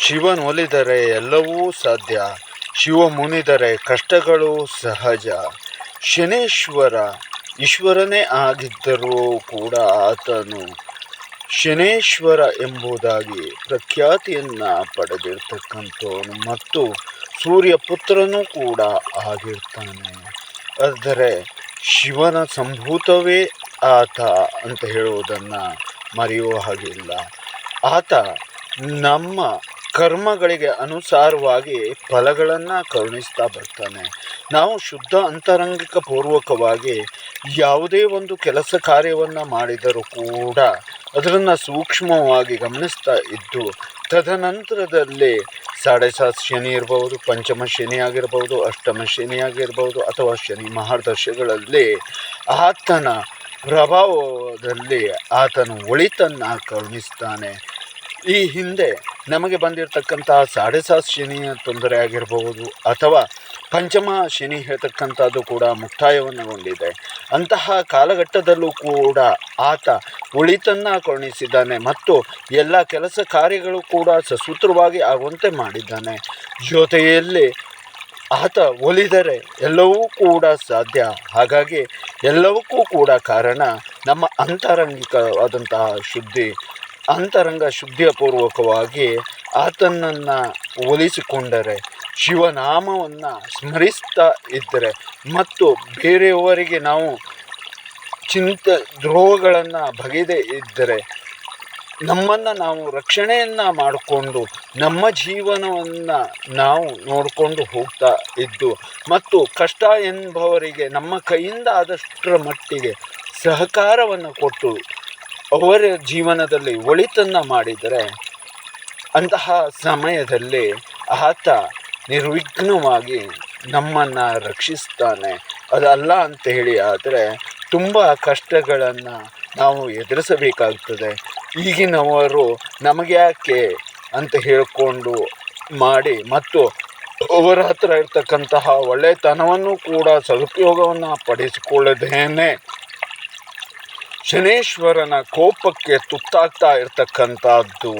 ಶಿವನೊಲಿದರೆ ಎಲ್ಲವೂ ಸಾಧ್ಯ. ಶಿವ ಮುನಿದರೆ ಕಷ್ಟಗಳು ಸಹಜ. ಶನೇಶ್ವರ ಈಶ್ವರನೇ ಆಗಿದ್ದರೂ ಕೂಡ ಆತನು ಶನೇಶ್ವರ ಎಂಬುದಾಗಿ ಪ್ರಖ್ಯಾತಿಯನ್ನು ಪಡೆದಿರ್ತಕ್ಕಂಥವನು ಮತ್ತು ಸೂರ್ಯ ಪುತ್ರನೂ ಕೂಡ ಆಗಿರ್ತಾನೆ. ಆದರೆ ಶಿವನ ಸಂಭೂತವೇ ಆತ ಅಂತ ಹೇಳುವುದನ್ನು ಮರೆಯುವ ಹಾಗಿಲ್ಲ. ಆತ ನಮ್ಮ ಕರ್ಮಗಳಿಗೆ ಅನುಸಾರವಾಗಿ ಫಲಗಳನ್ನು ಕರುಣಿಸ್ತಾ ಬರ್ತಾನೆ. ನಾವು ಶುದ್ಧ ಅಂತರಂಗಿಕ ಪೂರ್ವಕವಾಗಿ ಯಾವುದೇ ಒಂದು ಕೆಲಸ ಕಾರ್ಯವನ್ನು ಮಾಡಿದರೂ ಕೂಡ ಅದನ್ನು ಸೂಕ್ಷ್ಮವಾಗಿ ಗಮನಿಸ್ತಾ ಇದ್ದು, ತದನಂತರದಲ್ಲಿ ಸಾಡೆ ಸಾತ್ ಶನಿ ಇರ್ಬೋದು, ಪಂಚಮ ಶನಿ ಆಗಿರ್ಬೋದು, ಅಷ್ಟಮ ಶನಿ ಆಗಿರ್ಬೋದು ಅಥವಾ ಶನಿ ಮಹಾದಶಗಳಲ್ಲಿ ಆತನ ಪ್ರಭಾವದಲ್ಲಿ ಆತನ ಒಳಿತನ್ನು ಕರುಣಿಸ್ತಾನೆ. ಈ ಹಿಂದೆ ನಮಗೆ ಬಂದಿರತಕ್ಕಂಥ ಸಾಡೆ ಸಾತ್ ಶನಿಯ ತೊಂದರೆ ಆಗಿರಬಹುದು ಅಥವಾ ಪಂಚಮ ಶನಿ ಹೇಳ್ತಕ್ಕಂಥದ್ದು ಕೂಡ ಮುಕ್ತಾಯವನ್ನುಗೊಂಡಿದೆ ಅಂತಹ ಕಾಲಘಟ್ಟದಲ್ಲೂ ಕೂಡ ಆತ ಒಳಿತನ್ನು ಕರುಣಿಸಿದ್ದಾನೆ ಮತ್ತು ಎಲ್ಲ ಕೆಲಸ ಕಾರ್ಯಗಳು ಕೂಡ ಸಸೂತ್ರವಾಗಿ ಆಗುವಂತೆ ಮಾಡಿದ್ದಾನೆ. ಜೊತೆಯಲ್ಲಿ ಆತ ಒಲಿದರೆ ಎಲ್ಲವೂ ಕೂಡ ಸಾಧ್ಯ. ಹಾಗಾಗಿ ಎಲ್ಲವಕ್ಕೂ ಕೂಡ ಕಾರಣ ನಮ್ಮ ಅಂತರಂಗಿಕವಾದಂತಹ ಶುದ್ಧಿ. ಅಂತರಂಗ ಶುದ್ಧಿಯ ಪೂರ್ವಕವಾಗಿ ಆತನನ್ನು ಒಲಿಸಿಕೊಂಡರೆ, ಶಿವನಾಮವನ್ನು ಸ್ಮರಿಸ್ತಾ ಇದ್ದರೆ ಮತ್ತು ಬೇರೆಯವರಿಗೆ ನಾವು ಚಿಂತ ದ್ರೋಹಗಳನ್ನು ಬಗೆದೇ ಇದ್ದರೆ, ನಮ್ಮನ್ನು ನಾವು ರಕ್ಷಣೆಯನ್ನು ಮಾಡಿಕೊಂಡು, ನಮ್ಮ ಜೀವನವನ್ನು ನಾವು ನೋಡಿಕೊಂಡು ಹೋಗ್ತಾ ಇದ್ದು ಮತ್ತು ಕಷ್ಟ ಎಂಬವರಿಗೆ ನಮ್ಮ ಕೈಯಿಂದ ಆದಷ್ಟರ ಮಟ್ಟಿಗೆ ಸಹಕಾರವನ್ನು ಕೊಟ್ಟು ಅವರ ಜೀವನದಲ್ಲಿ ಒಳಿತನ್ನು ಮಾಡಿದರೆ ಅಂತಹ ಸಮಯದಲ್ಲಿ ಆತ ನಿರ್ವಿಘ್ನವಾಗಿ ನಮ್ಮನ್ನು ರಕ್ಷಿಸ್ತಾನೆ. ಅದಲ್ಲ ಅಂತ ಹೇಳಿ ಆದರೆ ತುಂಬ ಕಷ್ಟಗಳನ್ನು ನಾವು ಎದುರಿಸಬೇಕಾಗ್ತದೆ. ಈಗಿನವರು ನಮಗೆ ಯಾಕೆ ಅಂತ ಹೇಳಿಕೊಂಡು ಮಾಡಿ ಮತ್ತು ಅವರ ಹತ್ರ ಇರ್ತಕ್ಕಂತಹ ಒಳ್ಳೆತನವನ್ನು ಕೂಡ ಸದುಪಯೋಗವನ್ನು ಪಡಿಸಿಕೊಳ್ಳದೇನೆ ಶನೇಶ್ವರನ ಕೋಪಕ್ಕೆ ತುತ್ತಾಗ್ತಾ ಇರ್ತಕ್ಕಂಥದ್ದು.